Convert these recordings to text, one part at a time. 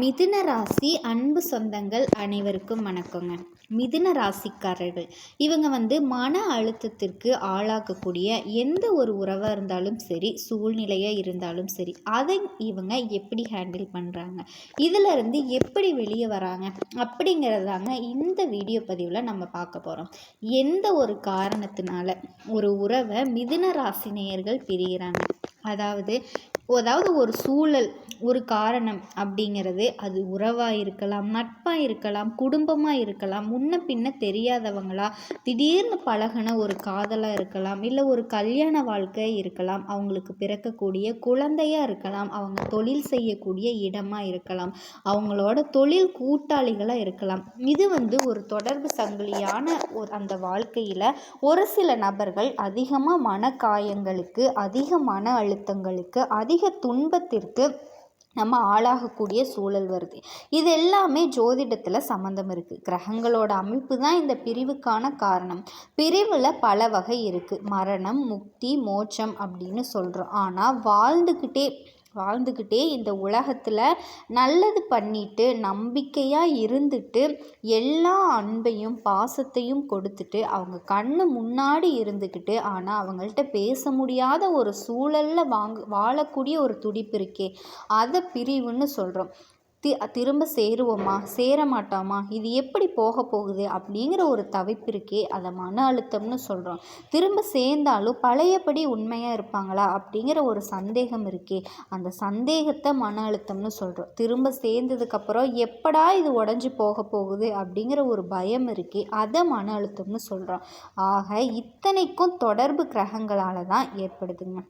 மிதுன ராசி அன்பு சொந்தங்கள் அனைவருக்கும் வணக்கங்க. மிதுன ராசிக்காரர்கள். இவங்க வந்து மன அழுத்தத்திற்கு ஆளாக்கக்கூடிய எந்த ஒரு உறவாக இருந்தாலும் சரி சூழ்நிலையாக இருந்தாலும் சரி அதை இவங்க எப்படி ஹேண்டில் பண்ணுறாங்க இதிலிருந்து எப்படி வெளியே வராங்க? அப்படிங்கிறதாங்க இந்த வீடியோ பதிவில் நம்ம பார்க்க போகிறோம் எந்த ஒரு காரணத்தினால ஒரு உறவை மிதுன ராசி நேயர்கள் பிரிகிறாங்க அதாவது அதாவது ஒரு சூழல் ஒரு காரணம் அப்படிங்கிறது அது உறவாக இருக்கலாம் நட்பாக இருக்கலாம் குடும்பமாக இருக்கலாம் முன்ன பின்ன தெரியாதவங்களா திடீர்னு பழகின ஒரு காதலாக இருக்கலாம் இல்லை ஒரு கல்யாண வாழ்க்கை இருக்கலாம் அவங்களுக்கு பிறக்கக்கூடிய குழந்தையாக இருக்கலாம் அவங்க தொழில் செய்யக்கூடிய இடமாக இருக்கலாம் அவங்களோட தொழில் கூட்டாளிகளாக இருக்கலாம். இது வந்து ஒரு தொடர்பு சங்கிலியான ஒரு அந்த வாழ்க்கையில் ஒரு சில நபர்கள் அதிகமாக மன காயங்களுக்கு அதிக மன அழுத்தங்களுக்கு அதிக துன்பத்திற்கு நம்ம ஆளாகக்கூடிய சூழல் வருது. இது எல்லாமே ஜோதிடத்தில் சம்மந்தம் இருக்குது கிரகங்களோட அமைப்பு தான் இந்த பிரிவுக்கான காரணம். பிரிவில் பல வகை இருக்குது மரணம் முக்தி மோட்சம் அப்படின்னு சொல்கிறோம் ஆனால் வாழ்ந்துக்கிட்டே வாழ்ந்துக்கிட்டே இந்த உலகத்தில் நல்லது பண்ணிட்டு நம்பிக்கையாக இருந்துட்டு எல்லா அன்பையும் பாசத்தையும் கொடுத்துட்டு அவங்க கண்ணு முன்னாடி இருந்துக்கிட்டு ஆனால் அவங்கள்ட்ட பேச முடியாத ஒரு சூழலில் வாங்க வாழக்கூடிய ஒரு துடிப்பு இருக்கே அதை பிரிவுன்னு சொல்கிறோம் தி திரும்ப சேருவோமா? சேர மாட்டோமா இது எப்படி போக போகுது? அப்படிங்கிற ஒரு தவிப்பு இருக்கே அதை மன அழுத்தம்னு சொல்கிறோம் திரும்ப சேர்ந்தாலும் பழையபடி உண்மையாக இருப்பாங்களா? அப்படிங்கிற ஒரு சந்தேகம் இருக்கே. அந்த சந்தேகத்தை மன அழுத்தம்னு சொல்கிறோம் திரும்ப சேர்ந்ததுக்கப்புறம் எப்படா இது உடஞ்சி போக போகுது? அப்படிங்கிற ஒரு பயம் இருக்கே. அதை மன அழுத்தம்னு சொல்கிறோம் ஆக இத்தனைக்கும் தொடர்பு கிரகங்களால் தான் ஏற்படுதுங்க.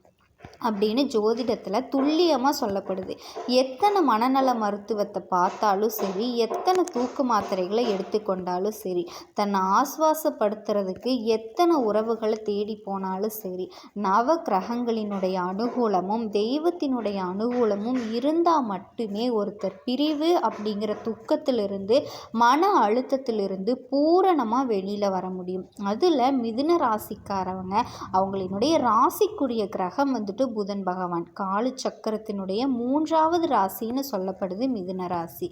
அப்படின்னு ஜோதிடத்தில் துல்லியமாக சொல்லப்படுது. எத்தனை மனநல மருத்துவத்தை பார்த்தாலும் சரி எத்தனை தூக்கு மாத்திரைகளை எடுத்துக்கொண்டாலும் சரி தன்னை ஆஸ்வாசப்படுத்துறதுக்கு எத்தனை உறவுகளை தேடி போனாலும் சரி நவ கிரகங்களினுடைய அனுகூலமும் தெய்வத்தினுடைய அனுகூலமும் இருந்தால் மட்டுமே ஒருத்தர் பிரிவு அப்படிங்கிற துக்கத்திலிருந்து மன அழுத்தத்திலிருந்து பூரணமாக வெளியில் வர முடியும். அதில் மிதுன ராசிக்காரவங்க அவங்களினுடைய ராசிக்குரிய கிரகம் வந்து வந்துட்டு புதன் பகவான். காலு சக்கரத்தினுடைய மூன்றாவது ராசின்னு சொல்லப்படுது மிதுன ராசி.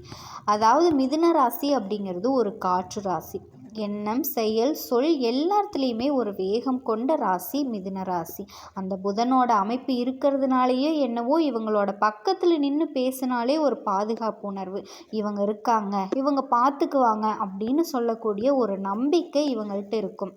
அதாவது மிதுன ராசி அப்படிங்கிறது ஒரு காற்று ராசி. எண்ணம் செயல் சொல் எல்லாத்துலேயுமே ஒரு வேகம் கொண்ட ராசி மிதுன ராசி. அந்த புதனோட அமைப்பு இருக்கிறதுனாலேயே என்னவோ இவங்களோட பக்கத்தில் நின்று பேசினாலே ஒரு பாதுகாப்பு உணர்வு. இவங்க இருக்காங்க இவங்க பார்த்துக்குவாங்க அப்படின்னு சொல்லக்கூடிய ஒரு நம்பிக்கை இவங்கள்ட்ட இருக்கும்.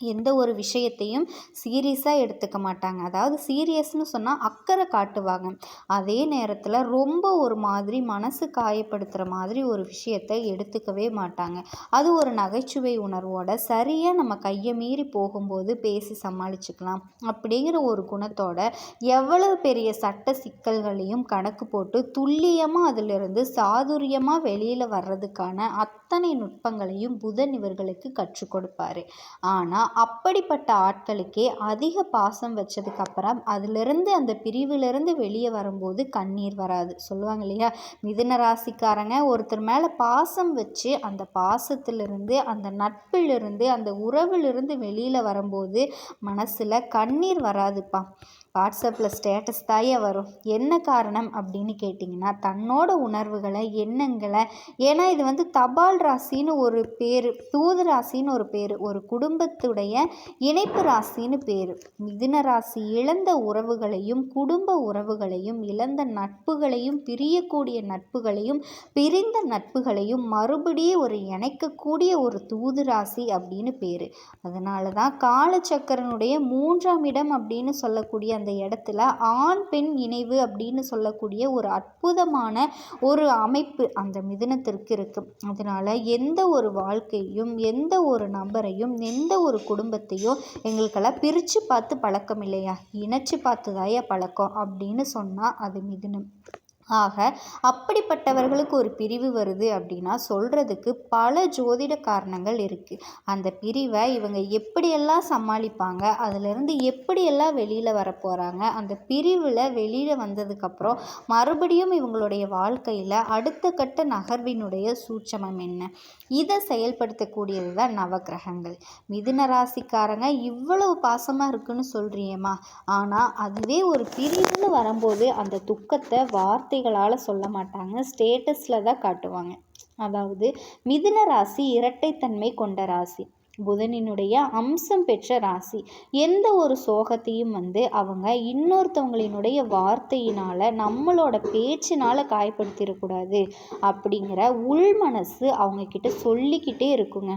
எந்த ஒரு விஷயத்தையும் சீரியஸாக எடுத்துக்க மாட்டாங்க. அதாவது சீரியஸ்னு சொன்னால் அக்கறை காட்டுவாங்க. அதே நேரத்தில் ரொம்ப ஒரு மாதிரி மனசு காயப்படுத்துகிற மாதிரி ஒரு விஷயத்தை எடுத்துக்கவே மாட்டாங்க. அது ஒரு நகைச்சுவை உணர்வோட சரியாக நம்ம கையை மீறி போகும்போது பேசி சமாளிச்சுக்கலாம் அப்படிங்கிற ஒரு குணத்தோட எவ்வளவு பெரிய சட்ட சிக்கல்களையும் கணக்கு போட்டு துல்லியமாக அதிலிருந்து சாதுரியமாக வெளியில் வர்றதுக்கான அத்தனை நுட்பங்களையும் புதன் இவர்களுக்கு கற்றுக் கொடுப்பாரு. ஆனால் அப்படிப்பட்ட ஆட்களுக்கே அதிக பாசம் வச்சதுக்கப்புறம் அதிலிருந்து அந்த பிரிவிலிருந்து வெளியே வரும்போது கண்ணீர் வராது. சொல்லுவாங்க இல்லையா? மிதுன ராசிக்காரங்க ஒருத்தர் மேலே பாசம் வச்சு அந்த பாசத்திலிருந்து அந்த நட்பிலிருந்து அந்த உறவிலிருந்து வெளியில் வரும்போது மனசில் கண்ணீர் வராதுப்பா. வாட்ஸ்அப்பில் ஸ்டேட்டஸ் தாயே வரும். என்ன காரணம் அப்படின்னு கேட்டிங்கன்னா தன்னோட உணர்வுகளை எண்ணங்களை ஏன்னா இது வந்து தபால் ராசின்னு ஒரு பேர் தூது ராசின்னு ஒரு பேர் ஒரு குடும்பத்துடைய இணைப்பு ராசின்னு பேர். மிதுன ராசி இழந்த உறவுகளையும் குடும்ப உறவுகளையும் இழந்த நட்புகளையும் பிரியக்கூடிய நட்புகளையும் பிரிந்த நட்புகளையும் மறுபடியும் ஒரு இணைக்கக்கூடிய ஒரு தூது ராசி அப்படின்னு பேர். அதனால தான் காலச்சக்கரனுடைய மூன்றாம் இடம் அப்படின்னு சொல்லக்கூடிய அந்த இடத்துல ஆண் பெண் இணைவு அப்படின்னு சொல்லக்கூடிய ஒரு அற்புதமான ஒரு அமைப்பு அந்த மிதுனத்திற்கு இருக்குது அதனால் எந்த ஒரு வாழ்க்கையும் எந்த ஒரு நபரையும் எந்த ஒரு குடும்பத்தையும் எங்களுக்கெல்லாம் பிரித்து பார்த்து பழக்கம் இல்லையா? இணைச்சி பார்த்து தாயா பழக்கம் அப்படின்னு சொன்னால் அது மிதுனம். ஆக அப்படிப்பட்டவர்களுக்கு ஒரு பிரிவு வருது அப்படின்னா சொல்கிறதுக்கு பல ஜோதிட காரணங்கள் இருக்குது அந்த பிரிவை இவங்க எப்படியெல்லாம் சமாளிப்பாங்க அதிலிருந்து எப்படியெல்லாம் வெளியில் வரப்போகிறாங்க அந்த பிரிவில் வெளியில் வந்ததுக்கப்புறம் மறுபடியும் இவங்களுடைய வாழ்க்கையில் அடுத்த கட்ட நகர்வினுடைய சூட்சமம் என்ன? இதை செயல்படுத்தக்கூடியது தான் நவகிரகங்கள் மிதுன ராசிக்காரங்க இவ்வளவு பாசமாக இருக்குன்னு சொல்கிறியம்மா ஆனால் அதுவே ஒரு பிரிவுன்னு வரும்போது அந்த துக்கத்தை வார்த்தை வார்த்தைகளால் சொல்ல மாட்டாங்க. ஸ்டேட்டஸில் தான் காட்டுவாங்க. அதாவது மிதுன ராசி இரட்டைத்தன்மை கொண்ட ராசி. புதனினுடைய அம்சம் பெற்ற ராசி. எந்த ஒரு சோகத்தையும் வந்து அவங்க இன்னொருத்தவங்களினுடைய வார்த்தையினால் நம்மளோட பேச்சினால் காயப்படுத்திடக்கூடாது அப்படிங்கிற உள் மனசு அவங்கக்கிட்ட சொல்லிக்கிட்டே இருக்குங்க.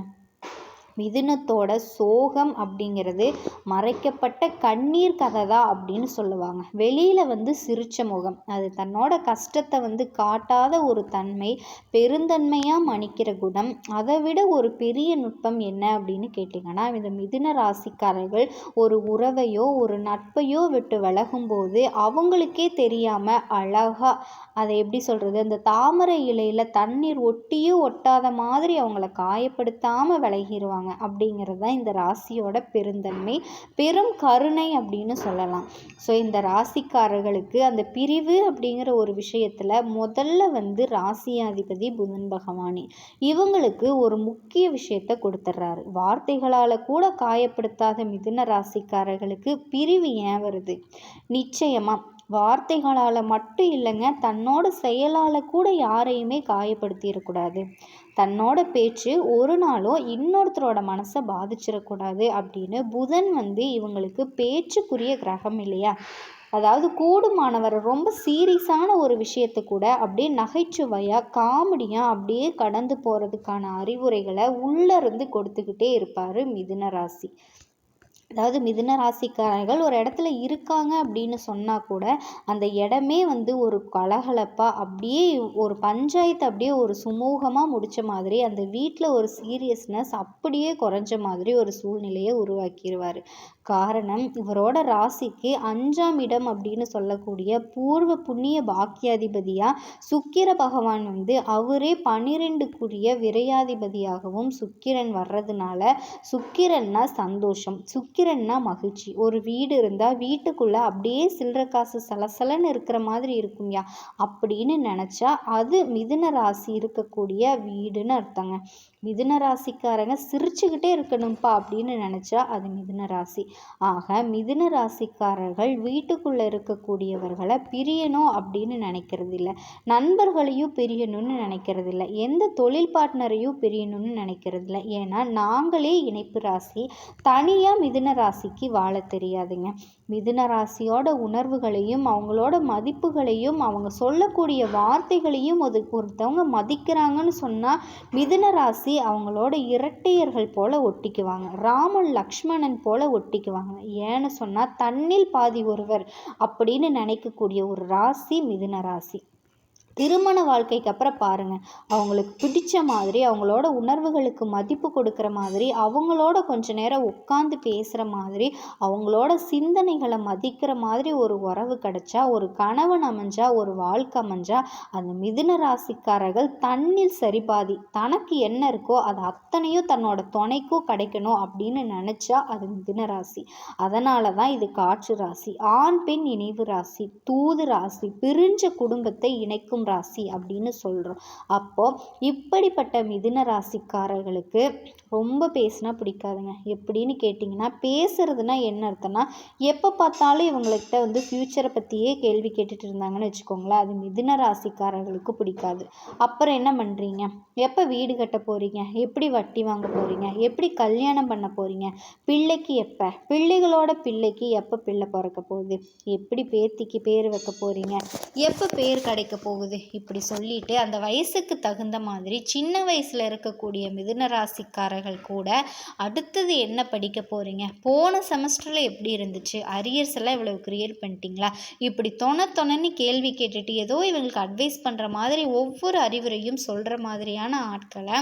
மிதுனத்தோட சோகம் அப்படிங்கிறது மறைக்கப்பட்ட கண்ணீர் கதை தான் அப்படின்னு சொல்லுவாங்க. வெளியில் வந்து சிரிச்ச முகம். அது தன்னோட கஷ்டத்தை வந்து காட்டாத ஒரு தன்மை பெருந்தன்மையாக மன்னிக்கிற குணம். அதை விட ஒரு பெரிய நுட்பம் என்ன அப்படின்னு கேட்டிங்கன்னா இந்த மிதுன ராசிக்காரர்கள் ஒரு உறவையோ ஒரு நட்பையோ விட்டு விலகும்போது அவங்களுக்கே தெரியாமல் அழகாக அதை எப்படி சொல்கிறது அந்த தாமரை இலையில் தண்ணீர் ஒட்டியோ ஒட்டாத மாதிரி அவங்கள காயப்படுத்தாமல் விலகிடுவாங்க அப்படிங்கிறது தான் இந்த ராசியோட பெருந்தன்மை. பெரும் கருணை அப்படின்னு சொல்லலாம். ஸோ இந்த ராசிக்காரர்களுக்கு அந்த பிரிவு அப்படிங்கிற ஒரு விஷயத்தில் முதல்ல வந்து ராசியாதிபதி புதன் பகவானே. இவங்களுக்கு ஒரு முக்கிய விஷயத்த கொடுத்துட்றாரு வார்த்தைகளால் கூட காயப்படுத்தாத மிதுன ராசிக்காரர்களுக்கு பிரிவு ஏன் வருது? நிச்சயமாக வார்த்தைகளால் மட்டும் இல்லைங்க தன்னோட செயலால் கூட யாரையுமே காயப்படுத்திடக்கூடாது. தன்னோட பேச்சு ஒரு நாளும் இன்னொருத்தரோட மனசை பாதிச்சிடக்கூடாது அப்படின்னு புதன் வந்து இவங்களுக்கு பேச்சுக்குரிய கிரகம் இல்லையா? அதாவது கூடுமானவர் ரொம்ப சீரியஸான ஒரு விஷயத்தை கூட அப்படியே நகைச்சுவையாக காமெடியாக அப்படியே கடந்து போகிறதுக்கான அறிவுரைகளை உள்ளேருந்து கொடுத்துக்கிட்டே இருப்பார் மிதுன ராசி. அதாவது மிதுன ராசிக்காரர்கள் ஒரு இடத்துல இருக்காங்க அப்படின்னு சொன்னால் கூட அந்த இடமே வந்து ஒரு கலகலப்பாக அப்படியே ஒரு பஞ்சாயத்து அப்படியே ஒரு சுமூகமாக முடித்த மாதிரி அந்த வீட்டில் ஒரு சீரியஸ்னஸ் அப்படியே குறைஞ்ச மாதிரி ஒரு சூழ்நிலையை உருவாக்கிடுவார் காரணம் இவரோட ராசிக்கு அஞ்சாம் இடம் அப்படின்னு சொல்லக்கூடிய பூர்வ புண்ணிய பாக்கியாதிபதியாக சுக்கிர பகவான் வந்து அவரே பனிரெண்டுக்குரிய விரையாதிபதியாகவும் சுக்கிரன் வர்றதுனால சுக்கிரன்னா சந்தோஷம் சுக்கிரன்னா மகிழ்ச்சி. ஒரு வீடு இருந்தால் வீட்டுக்குள்ளே அப்படியே சில்லற காசு சலசலன்னு இருக்கிற மாதிரி இருக்கும்யா அப்படின்னு நினச்சா அது மிதுன ராசி இருக்கக்கூடிய வீடுன்னு அர்த்தங்க. மிதுன ராசிக்காரங்க சிரிச்சுக்கிட்டே இருக்கணும்ப்பா அப்படின்னு நினச்சா அது மிதுன ராசி. ஆக மிதுன ராசிக்காரர்கள் வீட்டுக்குள்ளே இருக்கக்கூடியவர்களை பிரியணும் அப்படின்னு நினைக்கிறது இல்லை நண்பர்களையும் பிரியணும்னு நினைக்கிறது இல்லை எந்த தொழில் பார்ட்னரையும் பிரியணும்னு நினைக்கிறது இல்லை ஏன்னா நாங்களே இணைப்பு ராசி. தனியாக மிதுன ராசிக்கு வாழ தெரியாதுங்க. மிதுன ராசியோட உணர்வுகளையும் அவங்களோட மதிப்புகளையும் அவங்க சொல்லக்கூடிய வார்த்தைகளையும் அது ஒருத்தவங்க மதிக்கிறாங்கன்னு சொன்னால் மிதுன ராசி அவங்களோட இரட்டையர்கள் போல ஒட்டிக்குவாங்க. ராமன் லக்ஷ்மணன் போல ஒட்டிக்குவாங்க. ஏன்னு சொன்னால் தன்னில் பாதி ஒருவர் அப்படின்னு நினைக்கக்கூடிய ஒரு ராசி மிதுன ராசி. திருமண வாழ்க்கைக்கு அப்புறம் பாருங்கள் அவங்களுக்கு பிடிச்ச மாதிரி அவங்களோட உணர்வுகளுக்கு மதிப்பு கொடுக்குற மாதிரி அவங்களோட கொஞ்ச நேரம் உட்காந்து பேசுகிற மாதிரி அவங்களோட சிந்தனைகளை மதிக்கிற மாதிரி ஒரு உறவு கிடைச்சா ஒரு கணவன் அமைஞ்சா ஒரு வாழ்க்கை அமைஞ்சா அந்த மிதுன ராசிக்காரர்கள் தண்ணில் சரிபாதி தனக்கு என்ன இருக்கோ அது அத்தனையும் தன்னோட துணைக்கும் கிடைக்கணும் அப்படின்னு நினச்சா அது மிதுன ராசி. அதனால தான் இது காற்று ராசி. ஆண் பெண் இணைவு ராசி தூது ராசி பிரிஞ்ச குடும்பத்தை இணைக்கும் ராசி அப்படின்னு சொல்கிறோம் அப்போது இப்படிப்பட்ட மிதுன ராசிக்காரர்களுக்கு ரொம்ப பேசினா பிடிக்காதுங்க. எப்படின்னு கேட்டிங்கன்னா பேசுறதுனா என்ன அர்த்தம்னா எப்போ பார்த்தாலும் இவங்கள்கிட்ட வந்து ஃப்யூச்சரை பற்றியே கேள்வி கேட்டுட்டு இருந்தாங்கன்னு வச்சுக்கோங்களேன். அது மிதுன ராசிக்காரர்களுக்கு பிடிக்காது. அப்புறம் என்ன பண்ணுறீங்க எப்போ வீடு கட்ட போகிறீங்க எப்படி வட்டி வாங்க போகிறீங்க எப்படி கல்யாணம் பண்ண போகிறீங்க பிள்ளைக்கு எப்போ? பிள்ளைகளோட பிள்ளைக்கு எப்போ பிள்ளை பிறக்க போகுது? எப்படி பேத்திக்கு பேர் வைக்க போகிறீங்க எப்போ பேர் கிடைக்க போகுது? இப்படி சொல்லிட்டு அந்த வயசுக்கு தகுந்த மாதிரி சின்ன வயசில் இருக்கக்கூடிய மிதுன மாணவர்கள் கூட அடுத்தது என்ன படிக்க போகிறீங்க போன செமஸ்டரில் எப்படி இருந்துச்சு? அரியர்ஸ் எல்லாம் இவ்வளோ கிரியேட் பண்ணிட்டீங்களா? இப்படி தொண தொணன்னு கேள்வி கேட்டுட்டு ஏதோ இவங்களுக்கு அட்வைஸ் பண்ணுற மாதிரி ஒவ்வொரு அறிவுரையும் சொல்கிற மாதிரியான ஆட்களை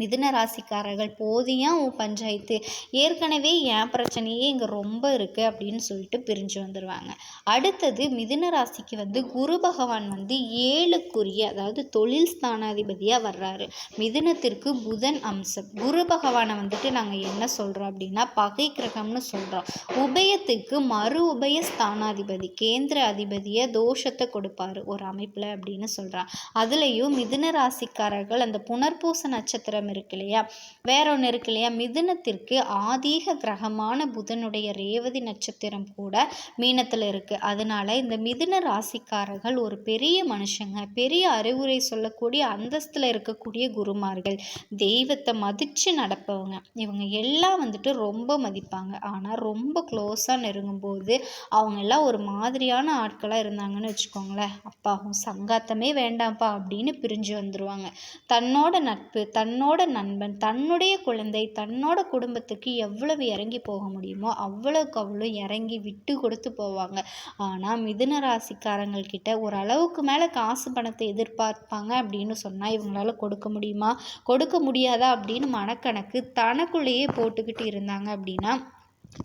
மிதுன ராசிக்காரர்கள் போதியா உன் பஞ்சாயத்து? ஏற்கனவே என் பிரச்சனையே இங்கே ரொம்ப இருக்குது அப்படின்னு சொல்லிட்டு பிரிஞ்சு வந்துடுவாங்க அடுத்தது மிதுன ராசிக்கு வந்து குரு பகவான் வந்து ஏழுக்குரிய அதாவது தொழில் ஸ்தானாதிபதியாக வர்றாரு. மிதுனத்திற்கு புதன் அம்சம். குரு பகவானை வந்துட்டு நாங்கள் என்ன சொல்கிறோம் அப்படின்னா பகை கிரகம்னு சொல்கிறோம் உபயத்துக்கு மறு உபய ஸ்தானாதிபதி கேந்திர அதிபதியை தோஷத்தை கொடுப்பாரு ஒரு அமைப்பில் அப்படின்னு சொல்கிறான் அதுலேயும் மிதுன ராசிக்காரர்கள் அந்த புனர்பூச நட்சத்திர நட்சத்திரம் இருக்கு இல்லையா? வேற ஒன்று இருக்கு இல்லையா? மிதுனத்திற்கு ஆதீக கிரகமான புதனுடைய ரேவதி நட்சத்திரம் கூட மீனத்தில் இருக்குது அதனால இந்த மிதுன ராசிக்காரர்கள் ஒரு பெரிய மனுஷங்க. பெரிய அறிவுரை சொல்லக்கூடிய அந்தஸ்தில் இருக்கக்கூடிய குருமார்கள். தெய்வத்தை மதித்து நடப்பவங்க. இவங்க எல்லாம் வந்துட்டு ரொம்ப மதிப்பாங்க. ஆனால் ரொம்ப க்ளோஸாக நெருங்கும்போது அவங்க எல்லாம் ஒரு மாதிரியான ஆட்களாக இருந்தாங்கன்னு வச்சுக்கோங்களேன். அப்பாவும் சங்காத்தமே வேண்டாம்ப்பா அப்படின்னு பிரிஞ்சு வந்துடுவாங்க தன்னோட நட்பு தன் தன்னோட நண்பன் தன்னுடைய குழந்தை தன்னோட குடும்பத்துக்கு எவ்வளவு இறங்கி போக முடியுமோ அவ்வளோக்கு அவ்வளோ இறங்கி விட்டு கொடுத்து போவாங்க. ஆனால் மிதுன ராசிக்காரங்கள்கிட்ட ஓரளவுக்கு மேலே காசு பணத்தை எதிர்பார்ப்பாங்க அப்படின்னு சொன்னால் இவங்களால கொடுக்க முடியுமா? கொடுக்க முடியாதா அப்படின்னு மனக்கணக்கு தனக்குள்ளேயே போட்டுக்கிட்டு இருந்தாங்க அப்படின்னா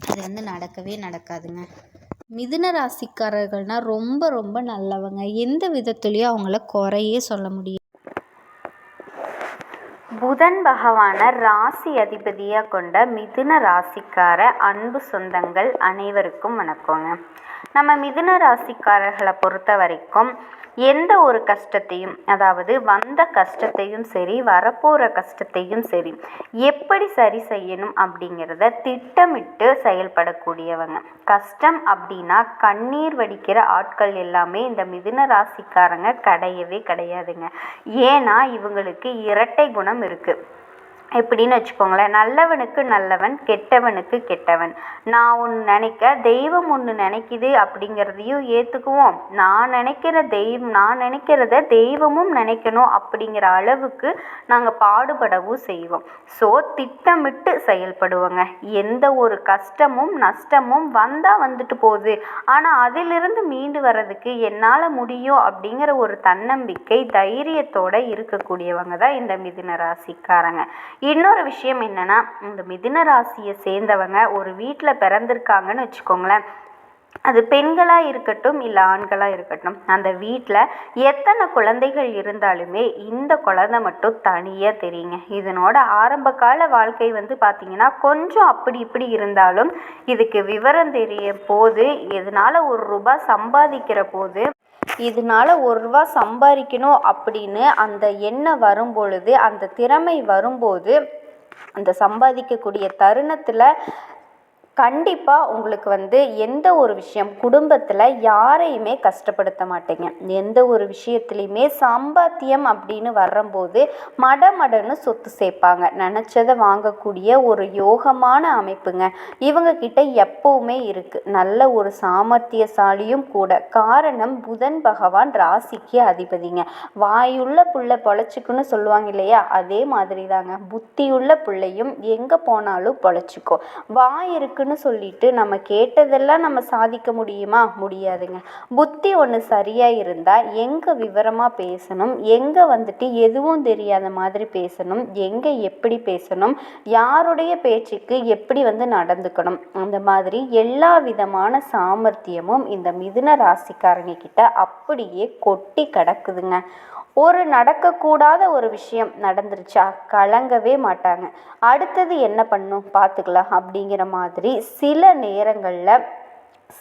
அது வந்து நடக்கவே நடக்காதுங்க. மிதுன ராசிக்காரர்கள்னால் ரொம்ப ரொம்ப நல்லவங்க. எந்த விதத்துலேயும் அவங்கள குறையே சொல்ல முடியாது. புதன் பகவானை ராசி அதிபதியாக கொண்ட மிதுன ராசிக்கார அன்பு சொந்தங்கள் அனைவருக்கும் வணக்கங்க. நம்ம மிதுன ராசிக்காரர்களை பொறுத்த வரைக்கும் எந்த ஒரு கஷ்டத்தையும் அதாவது வந்த கஷ்டத்தையும் சரி வரப்போகிற கஷ்டத்தையும் சரி எப்படி சரி செய்யணும் அப்படிங்கிறத திட்டமிட்டு செயல்படக்கூடியவங்க. கஷ்டம் அப்படின்னா கண்ணீர் வடிக்கிற ஆட்கள் எல்லாமே இந்த மிதுன ராசிக்காரங்க கிடையவே கிடையாதுங்க. ஏன்னா இவங்களுக்கு இரட்டை குணம் இருக்குது எப்படின்னு வச்சுக்கோங்களேன். நல்லவனுக்கு நல்லவன் கெட்டவனுக்கு கெட்டவன். நான் ஒன்று நினைக்க தெய்வம் ஒன்று நினைக்குது அப்படிங்கிறதையும் ஏற்றுக்குவோம் நான் நினைக்கிற தெய்வம் நான் நினைக்கிறத தெய்வமும் நினைக்கணும் அப்படிங்கிற அளவுக்கு நாங்கள் பாடுபடவும் செய்வோம். ஸோ திட்டமிட்டு செயல்படுவோங்க. எந்த ஒரு கஷ்டமும் நஷ்டமும் வந்தால் வந்துட்டு போகுது. ஆனால் அதிலிருந்து மீண்டு வர்றதுக்கு என்னால் முடியும் அப்படிங்கிற ஒரு தன்னம்பிக்கை தைரியத்தோடு இருக்கக்கூடியவங்க தான் இந்த மிதுன ராசிக்காரங்க. இன்னொரு விஷயம் என்னென்னா இந்த மிதுன ராசியை சேர்ந்தவங்க ஒரு வீட்டில் பிறந்திருக்காங்கன்னு வச்சுக்கோங்களேன். அது பெண்களாக இருக்கட்டும் இல்லை ஆண்களாக இருக்கட்டும் அந்த வீட்டில் எத்தனை குழந்தைகள் இருந்தாலுமே இந்த குழந்தை மட்டும் தனியாக தெரியுங்க. இதனோட ஆரம்ப கால வாழ்க்கை வந்து பார்த்திங்கன்னா கொஞ்சம் அப்படி இப்படி இருந்தாலும் இதுக்கு விவரம் தெரிய போது இதனால் ஒரு ரூபாய் சம்பாதிக்கிற போது இதனால ஒரு ரூபா சம்பாதிக்கணும் அப்படின்னு அந்த எண்ணம் வரும் பொழுது அந்த திறமை வரும்போது அந்த சம்பாதிக்கக்கூடிய தருணத்தில் கண்டிப்பாக உங்களுக்கு வந்து எந்த ஒரு விஷயம் குடும்பத்தில் யாரையுமே கஷ்டப்படுத்த மாட்டீங்க. எந்த ஒரு விஷயத்துலையுமே சம்பாத்தியம் அப்படின்னு வரும்போது மடமடன்னு சொத்து சேர்ப்பாங்க. நினச்சதை வாங்கக்கூடிய ஒரு யோகமான அமைப்புங்க. இவங்க கிட்ட எப்பவுமே இருக்குது நல்ல ஒரு சாமர்த்தியசாலியும் கூட. காரணம் புதன் பகவான் ராசிக்கு அதிபதிங்க. வாயுள்ள புள்ள பொழைச்சிக்குன்னு சொல்லுவாங்க இல்லையா? அதே மாதிரி தாங்க புத்தியுள்ள பிள்ளையும் எங்கே போனாலும் பொழைச்சிக்கும். வாய் இருக்கு இருக்குன்னு சொல்லிட்டு நம்ம கேட்டதெல்லாம் நம்ம சாதிக்க முடியுமா? முடியாதுங்க. புத்தி ஒன்று சரியாக இருந்தால் எங்கே விவரமாக பேசணும்? எங்கே வந்துட்டு எதுவும் தெரியாத மாதிரி பேசணும்? எங்கே எப்படி பேசணும்? யாருடைய பேச்சுக்கு எப்படி வந்து நடந்துக்கணும்? அந்த மாதிரி எல்லா விதமான சாமர்த்தியமும் இந்த மிதுன ராசிக்காரங்க கிட்ட அப்படியே கொட்டி கிடக்குதுங்க. ஒரு நடக்கக்கூடாத ஒரு விஷயம் நடந்துருச்சா? கலங்கவே மாட்டாங்க. அடுத்தது என்ன பண்ணும்? பார்த்துக்கலாம் அப்படிங்கிற மாதிரி சில நேரங்களில்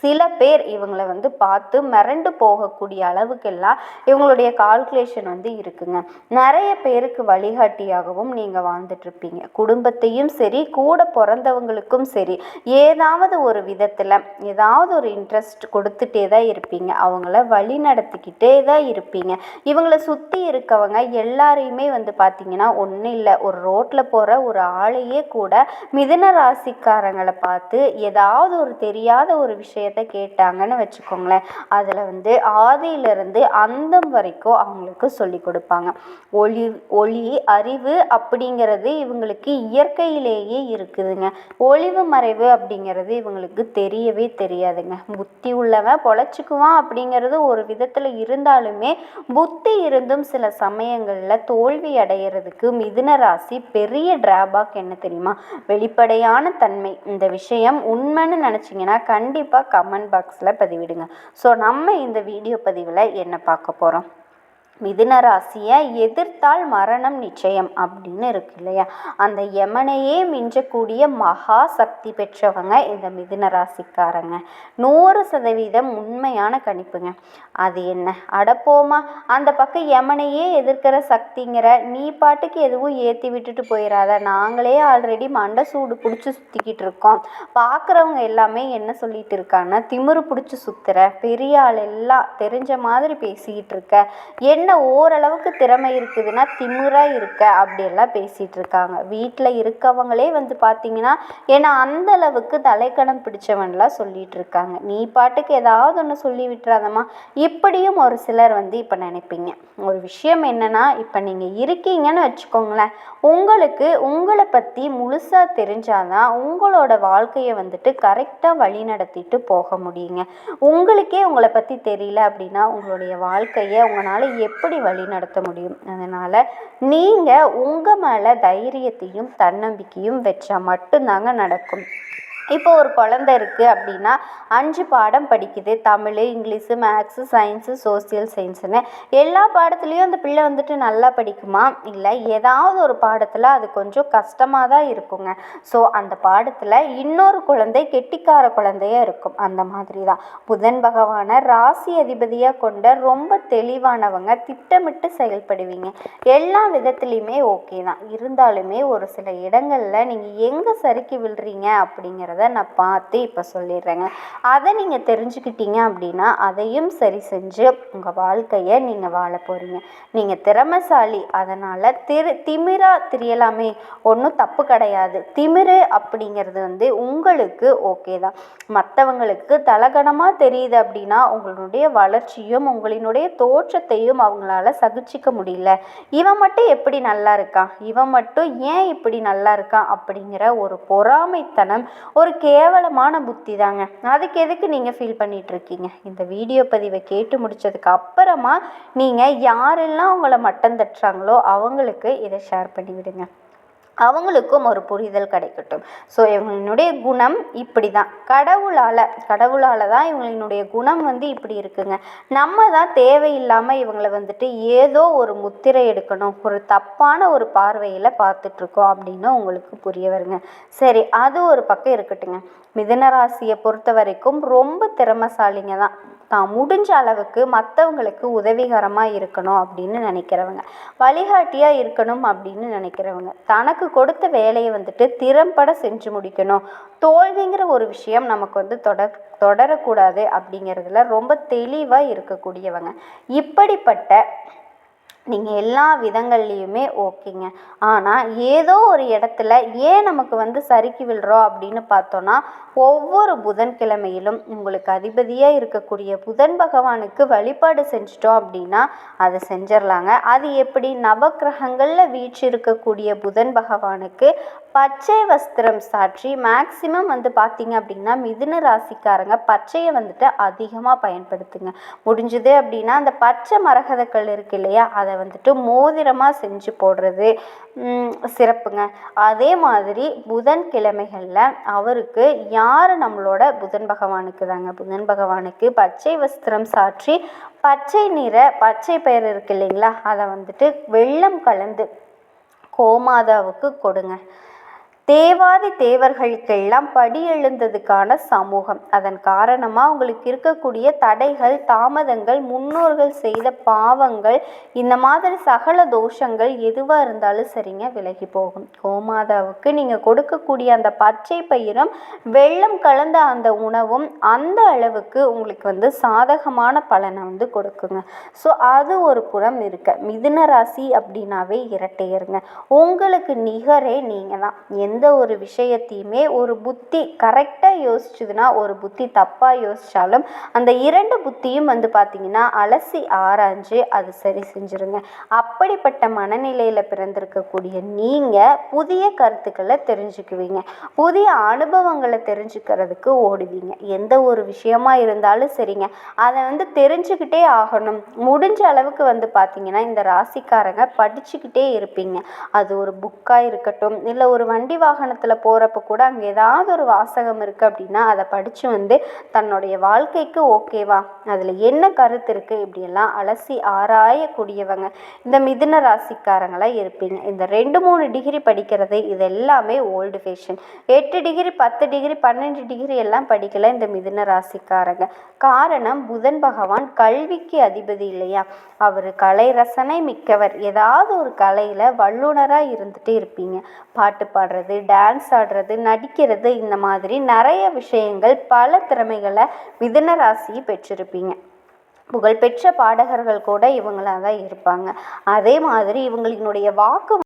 சில பேர் இவங்களை வந்து பார்த்து மிரண்டு போகக்கூடிய அளவுக்கெல்லாம் இவங்களுடைய கால்குலேஷன் வந்து இருக்குங்க. நிறைய பேருக்கு வழிகாட்டியாகவும் நீங்கள் வாழ்ந்துட்டுருப்பீங்க. குடும்பத்தையும் சரி கூட பிறந்தவங்களுக்கும் சரி ஏதாவது ஒரு விதத்தில் ஏதாவது ஒரு இன்ட்ரெஸ்ட் கொடுத்துட்டே தான் இருப்பீங்க. அவங்கள வழி நடத்திக்கிட்டே தான் இருப்பீங்க. இவங்களை சுற்றி இருக்கவங்க எல்லாரையுமே வந்து பார்த்தீங்கன்னா ஒன்றும் இல்லை ஒரு ரோட்டில் போகிற ஒரு ஆளையே கூட மிதுன ராசிக்காரங்களை பார்த்து ஏதாவது ஒரு தெரியாத ஒரு விஷயம் விஷயத்த கேட்டாங்கன்னு வச்சுக்கோங்களேன். அதில் வந்து ஆதியிலிருந்து அந்தம் வரைக்கும் அவங்களுக்கு சொல்லி கொடுப்பாங்க. ஒளி ஒளி அறிவு அப்படிங்கிறது இவங்களுக்கு இயற்கையிலேயே இருக்குதுங்க. ஒளிவு மறைவு அப்படிங்கிறது இவங்களுக்கு தெரியவே தெரியாதுங்க. புத்தி உள்ளவன் பொழைச்சிக்குவான் அப்படிங்கிறது ஒரு விதத்தில் இருந்தாலுமே புத்தி இருந்தும் சில சமயங்களில் தோல்வி அடைகிறதுக்கு மிதுன ராசி பெரிய டிராபேக் என்ன தெரியுமா? வெளிப்படையான தன்மை. இந்த விஷயம் உண்மைன்னு நினச்சிங்கன்னா கண்டிப்பாக கமெண்ட் பாக்ஸில் பதிவிடுங்க. ஸோ நம்ம இந்த வீடியோ பதிவில் என்ன பார்க்க போகிறோம் மிதுன ராசியை எதிர்த்தால் மரணம் நிச்சயம் அப்படின்னு இருக்கு இல்லையா? அந்த யமனையே மிஞ்சக்கூடிய மகா சக்தி பெற்றவங்க இந்த மிதுன ராசிக்காரங்க நூறு சதவீதம் உண்மையான கணிப்புங்க. அது என்ன? அடப்போமா அந்த பக்கம் யமனையே எதிர்க்கிற சக்திங்கிற நீ பாட்டுக்கு எதுவும் ஏற்றி விட்டுட்டு போயிடாத நாங்களே ஆல்ரெடி மண்டை சூடு பிடிச்சி சுற்றிக்கிட்டு இருக்கோம். பார்க்குறவங்க எல்லாமே என்ன சொல்லிட்டு இருக்காங்கன்னா திமிரு பிடிச்சி சுற்றுற பெரிய ஆள் எல்லாம் தெரிஞ்ச மாதிரி பேசிக்கிட்டு இருக்க. என்ன என்ன ஓரளவுக்கு திறமை இருக்குதுன்னா திமிராக இருக்க அப்படியெல்லாம் பேசிகிட்டு இருக்காங்க. வீட்டில் இருக்கவங்களே வந்து பார்த்தீங்கன்னா ஏன்னா அந்த அளவுக்கு தலைக்கணம் பிடிச்சவன்லாம் சொல்லிகிட்டு இருக்காங்க. நீ பாட்டுக்கு ஏதாவது ஒன்று சொல்லி விட்டுறாதம்மா. இப்படியும் ஒரு சிலர் வந்து இப்போ நினைப்பீங்க. ஒரு விஷயம் என்னென்னா இப்போ நீங்கள் இருக்கீங்கன்னு வச்சுக்கோங்களேன். உங்களுக்கு உங்களை பற்றி முழுசாக தெரிஞ்சாதான் உங்களோட வாழ்க்கையை வந்துட்டு கரெக்டாக வழி நடத்திட்டு போக முடியுங்க. உங்களுக்கே உங்களை பற்றி தெரியல அப்படின்னா உங்களுடைய வாழ்க்கையை உங்களால் எப்படி வழி நடத்த முடியும்? அதனால் நீங்கள் உங்கள் மேலே தைரியத்தையும் தன்னம்பிக்கையும் வச்சா மட்டும்தாங்க நடக்கும். இப்போ ஒரு குழந்த இருக்குது அப்படின்னா அஞ்சு பாடம் படிக்குது. Tamil English maths science social சயின்ஸுன்னு எல்லா பாடத்துலேயும் அந்த பிள்ளை வந்துட்டு நல்லா படிக்குமா? இல்லை ஏதாவது ஒரு பாடத்தில் அது கொஞ்சம் கஷ்டமாக தான் இருக்குங்க. ஸோ அந்த பாடத்தில் இன்னொரு குழந்தை கெட்டிக்கார குழந்தையாக இருக்கும். அந்த மாதிரி தான் புதன் பகவானை ராசி அதிபதியாக கொண்ட ரொம்ப தெளிவானவங்க திட்டமிட்டு செயல்படுவீங்க. எல்லா விதத்துலேயுமே ஓகே தான். இருந்தாலுமே ஒரு சில இடங்களில் நீங்கள் எங்கே சறுக்கி விழுறீங்க அப்படிங்கிற அப்படிங்கிறத நான் பார்த்து இப்போ சொல்லிடுறேங்க. அதை நீங்கள் தெரிஞ்சுக்கிட்டீங்க அப்படின்னா அதையும் சரி செஞ்சு உங்கள் வாழ்க்கையை நீங்கள் வாழ போகிறீங்க நீங்கள் திறமைசாலி அதனால் திரு திமிராக திரியலாமே ஒன்றும் தப்பு கிடையாது. திமிரு அப்படிங்கிறது வந்து உங்களுக்கு ஓகே தான். மற்றவங்களுக்கு தலகணமாக தெரியுது அப்படின்னா உங்களுடைய வளர்ச்சியும் உங்களினுடைய தோற்றத்தையும் அவங்களால சகிச்சிக்க முடியல. இவன் மட்டும் எப்படி நல்லா இருக்கான்? இவன் மட்டும் ஏன் இப்படி நல்லா இருக்கான்? அப்படிங்கிற ஒரு பொறாமைத்தனம் ஒரு ஒரு கேவலமான புத்தி தாங்க அதுக்கு எதுக்கு நீங்கள் ஃபீல் பண்ணிகிட்ருக்கீங்க இந்த வீடியோ பதிவை கேட்டு முடித்ததுக்கு அப்புறமா நீங்கள் யாரெல்லாம் உங்களை மட்டம் தட்டுறாங்களோ அவங்களுக்கு இதை ஷேர் பண்ணிவிடுங்க. அவங்களுக்கும் ஒரு புரிதல் கிடைக்கட்டும். ஸோ இவங்களினுடைய குணம் இப்படி தான் கடவுளால் கடவுளால் தான் இவங்களினுடைய குணம் வந்து இப்படி இருக்குங்க. நம்ம தான் தேவையில்லாமல் இவங்களை வந்துட்டு ஏதோ ஒரு முத்திரை எடுக்கணும் ஒரு தப்பான ஒரு பார்வையில் பார்த்துட்ருக்கோம் அப்படின்னு உங்களுக்கு புரிய வருங்க. சரி அது ஒரு பக்கம் இருக்கட்டுங்க. மிதனராசியை பொறுத்த வரைக்கும் ரொம்ப திறமசாலிங்க தான். தான். முடிஞ்ச அளவுக்கு மற்றவங்களுக்கு உதவிகரமாக இருக்கணும் அப்படின்னு நினைக்கிறவங்க. வழிகாட்டியாக இருக்கணும் அப்படின்னு நினைக்கிறவங்க. தனக்கு கொடுத்த வேலையை வந்துட்டு திறம்பட செஞ்சு முடிக்கணும். தோல்விங்கிற ஒரு விஷயம் நமக்கு வந்து தொடர் தொடரக்கூடாது அப்படிங்கிறதுல ரொம்ப தெளிவாக இருக்கக்கூடியவங்க. இப்படிப்பட்ட நீங்கள் எல்லா விதங்கள்லேயுமே ஓகேங்க. ஆனால் ஏதோ ஒரு இடத்துல ஏன் நமக்கு வந்து சறுக்கி விழுறோம் அப்படின்னு பார்த்தோன்னா ஒவ்வொரு புதன்கிழமையிலும் உங்களுக்கு அதிபதியாக இருக்கக்கூடிய புதன் பகவானுக்கு வழிபாடு செஞ்சிட்டோம் அப்படின்னா அதை செஞ்சிடலாங்க. அது எப்படி? நவக்கிரகங்களில் இருக்கக்கூடிய புதன் பகவானுக்கு பச்சை வஸ்திரம் சாற்றி மேக்சிமம் வந்து பார்த்தீங்க அப்படின்னா மிதுன ராசிக்காரங்க பச்சையை வந்துட்டு அதிகமாக பயன்படுத்துங்க. முடிஞ்சது அப்படின்னா அந்த பச்சை மரகதக்கல் இருக்கு இல்லையா அதை வந்துட்டு மோதிரமாக செஞ்சு போடுறது சிறப்புங்க. அதே மாதிரி புதன் கிழமைகளில் அவருக்கு யார் நம்மளோட புதன் பகவானுக்கு தாங்க? புதன் பகவானுக்கு பச்சை வஸ்திரம் சாற்றி பச்சை நிற பச்சை பயிர் இருக்கு இல்லைங்களா அதை வந்துட்டு வெள்ளம் கலந்து கோமாதாவுக்கு கொடுங்க. தேவாதி தேவர்களுக்கெல்லாம் படி எழுந்ததுக்கான சமூகம். அதன் காரணமாக உங்களுக்கு இருக்கக்கூடிய தடைகள் தாமதங்கள் முன்னோர்கள் செய்த பாவங்கள் இந்த மாதிரி சகல தோஷங்கள் எதுவாக இருந்தாலும் சரிங்க விலகி போகும். கோமாதாவுக்கு நீங்கள் கொடுக்கக்கூடிய அந்த பச்சை பயிரும் வெள்ளம் கலந்த அந்த உணவும் அந்த அளவுக்கு உங்களுக்கு வந்து சாதகமான பலனை வந்து கொடுக்குங்க. ஸோ அது ஒரு புறம் இருக்க. மிதுன ராசி அப்படின்னாவே இரட்டையருங்க உங்களுக்கு நிகரே நீங்கள் தான் எந்த ஒரு விஷயத்தையுமே ஒரு புத்தி கரெக்டாக யோசிச்சுதுன்னா ஒரு புத்தி தப்பாக யோசித்தாலும் அந்த இரண்டு புத்தியும் வந்து பார்த்திங்கன்னா அலசி ஆராய்ஞ்சு அது சரி செஞ்சுருங்க. அப்படிப்பட்ட மனநிலையில் பிறந்திருக்கக்கூடிய நீங்கள் புதிய கருத்துக்களை தெரிஞ்சுக்குவீங்க. புதிய அனுபவங்களை தெரிஞ்சுக்கிறதுக்கு ஓடுவீங்க. எந்த ஒரு விஷயமா இருந்தாலும் சரிங்க. அதை வந்து தெரிஞ்சுக்கிட்டே ஆகணும். முடிஞ்ச அளவுக்கு வந்து பார்த்திங்கன்னா இந்த ராசிக்காரங்க படிச்சுக்கிட்டே இருப்பீங்க. அது ஒரு புக்காக இருக்கட்டும் இல்லை ஒரு வண்டி வாகனத்தில் போகிறப்ப கூட அங்கே ஏதாவது ஒரு வாசகம் இருக்குது அப்படின்னா அதை படித்து வந்து தன்னுடைய வாழ்க்கைக்கு ஓகேவா அதில் என்ன கருத்து இருக்குது இப்படியெல்லாம் அலசி ஆராயக்கூடியவங்க. இந்த மிதுன ராசிக்காரங்களாக இருப்பீங்க. இந்த ரெண்டு மூணு டிகிரி படிக்கிறது இது எல்லாமே ஓல்டு ஃபேஷன் எட்டு டிகிரி பத்து டிகிரி பன்னெண்டு டிகிரி எல்லாம் படிக்கல இந்த மிதுன ராசிக்காரங்க. காரணம் புதன் பகவான் கல்விக்கு அதிபதி இல்லையா? அவர் கலை ரசனை மிக்கவர். ஏதாவது ஒரு கலையில் வல்லுனராக இருந்துகிட்டே இருப்பீங்க. பாட்டு பாடுறது டான்ஸ் ஆடுறது நடிக்கிறது இந்த மாதிரி நிறைய விஷயங்கள் பல திறமைகளை மிதுன ராசி பெற்றிருப்பீங்க. புகழ்பெற்ற பாடகர்கள் கூட இவங்களாக தான் இருப்பாங்க. அதே மாதிரி இவங்களினுடைய வாக்கு